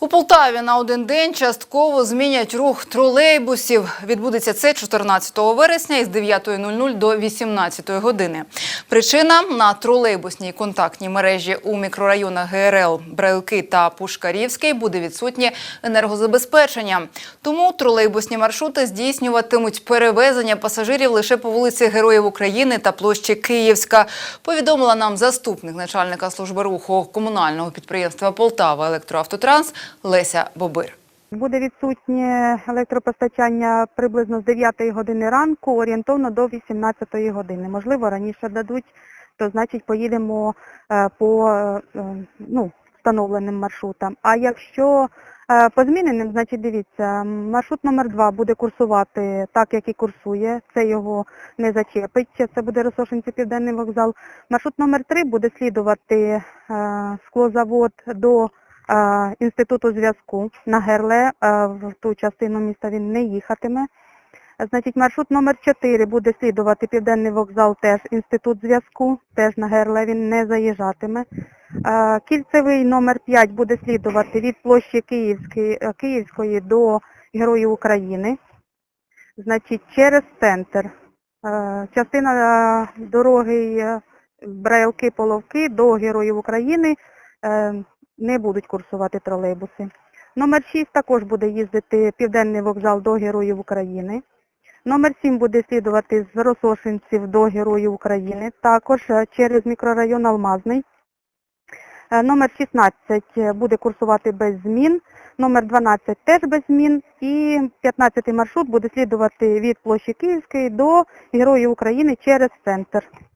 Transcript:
У Полтаві на один день частково змінять рух тролейбусів. Відбудеться це 14 вересня із 9.00 до 18 години. Причина на тролейбусній контактній мережі у мікрорайонах ГРЛ, Брайлки та Пушкарівський буде відсутнє енергозабезпечення. Тому тролейбусні маршрути здійснюватимуть перевезення пасажирів лише по вулиці Героїв України та площі Київська. Повідомила нам заступник начальника служби руху комунального підприємства Полтава Електроавтотранс Леся Бобир. Буде відсутнє електропостачання приблизно з 9 години ранку, орієнтовно до 18 години. Можливо, раніше дадуть, то значить поїдемо е, по е, ну, встановленим маршрутам. А якщо е, по зміненим, значить дивіться, маршрут номер 2 буде курсувати так, як і курсує. Це його не зачепить. Це буде Росошинці Південний вокзал. Маршрут номер 3 буде слідувати склозавод до інституту зв'язку на Герле, е, в ту частину міста він не їхатиме. Значить, маршрут номер 4 буде слідувати Південний вокзал, теж інститут зв'язку, теж на Герле він не заїжджатиме. Е, Кільцевий номер 5 буде слідувати від площі Київської, е, Київської до Героїв України. Значить, через центр. Е, Частина е, дороги е, Брайлки-Половки до Героїв України е, не будуть курсувати тролейбуси. Номер 6 також буде їздити Південний вокзал до Героїв України. Номер 7 буде слідувати з Росошинців до Героїв України, також е, через мікрорайон Алмазний. Е, Номер 16 буде курсувати без змін, номер 12 теж без змін і 15 маршрут буде слідувати від площі Київської до Героїв України через центр.